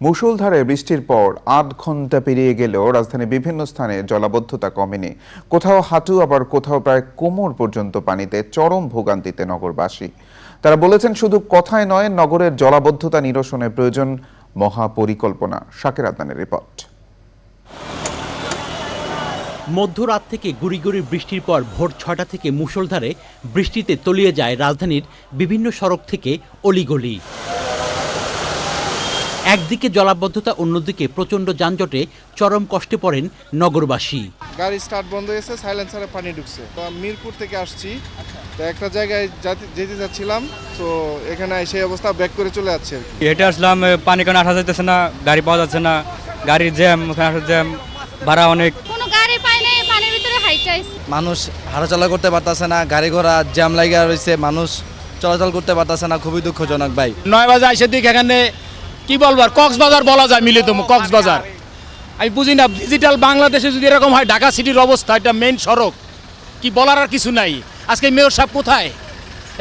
মুষলধারে বৃষ্টির পর আধ ঘণ্টা পেরিয়ে গেলেও রাজধানীর বিভিন্ন স্থানে জলাবদ্ধতা কমেনি। কোথাও হাঁটু, আবার কোথাও প্রায় কোমর পর্যন্ত পানিতে চরম ভোগান্তিতে নগরবাসী। তারা বলেছেন, শুধু কথায় নয়, নগরের জলাবদ্ধতা নিরসনে প্রয়োজন মহাপরিকল্পনা। শাকের আদনানের রিপোর্ট। মধ্যরাত থেকে গুড়ি গুড়ি বৃষ্টির পর ভোর ছটা থেকে মুষলধারে বৃষ্টিতে তলিয়ে যায় রাজধানীর বিভিন্ন সড়ক থেকে অলিগলি। একদিকে জলাবদ্ধতা অন্যদিকে প্রচণ্ড যানজটে চরম কষ্টে পড়েন নগরবাসী। গাড়ি স্টার্ট বন্ধ হয়েছে সাইলেন্সারে পানি ঢুকছে। তো আমি মিরপুর থেকে আসছি। তো একটা জায়গায় যেতে যাচ্ছিলাম তো এখানে সেই অবস্থা ব্যাক করে চলে যাচ্ছে হেঁটে আসলাম পানি কেন আসা যাইতেছে না গাড়ি পাওয়া যাচ্ছে না গাড়ির জ্যাম ওখানে আসার জ্যাম ভাড়া অনেক। কোনো গাড়ি পাই নাই পানির ভিতরে হাইটাইছে মানুষ হাঁটাচলা করতে পারতেছে না গাড়ি ঘোড়া জ্যাম লাগিয়া রয়েছে মানুষ চলাচল করতে পারতেছে না খুবই দুঃখজনক ভাই। নয় বাজে আইসে দিক এখানে কি বলব আর কক্সবাজার বলা যায় মিলিত কক্সবাজার। আমি বুঝি না ডিজিটাল বাংলাদেশে যদি এরকম হয় ঢাকা সিটির অবস্থা এটা মেন সড়ক কি বলার আর কিছু নাই। আজকে মেয়র সাহেব কোথায়?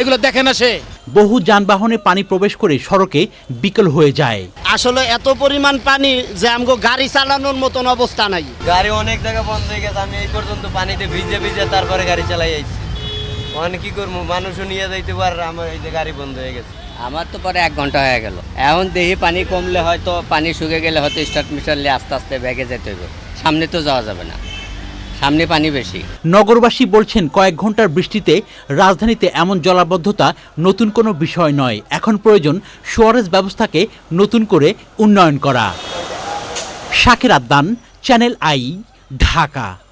এগুলো দেখে না সে? বহু যানবাহনে পানি প্রবেশ করে সড়কে বিকল হয়ে যায়। আসলে এত পরিমাণ পানি যে আমগো গাড়ি চালানোর মতন অবস্থা নাই। গাড়ি অনেক জায়গা বন্ধ হয়ে গেছে আমি এই পর্যন্ত পানিতে ভিজে ভিজে তারপরে গাড়ি চালাই আইছি। ওখানে কি করব? মানুষও নিয়ে যাইতে পারে আমার এই যে গাড়ি বন্ধ হয়ে গেছে। আমার তো পরে এক ঘণ্টা হয়ে গেল। এখন দেখি পানি কমলে হয়তো পানি শুকে গেলে হয়তো স্টার্ট মিটারলে আস্তে আস্তে ব্যাগে যেতে হবে সামনে তো যাওয়া যাবে না। সামনে পানি বেশি। নগরবাসী বলছেন কয়েক ঘণ্টার বৃষ্টিতে রাজধানীতে এমন জলাবদ্ধতা নতুন কোনো বিষয় নয়। এখন প্রয়োজন সুয়ারেজ ব্যবস্থাকে নতুন করে উন্নয়ন করা। শাকের আদান চ্যানেল আই, ঢাকা।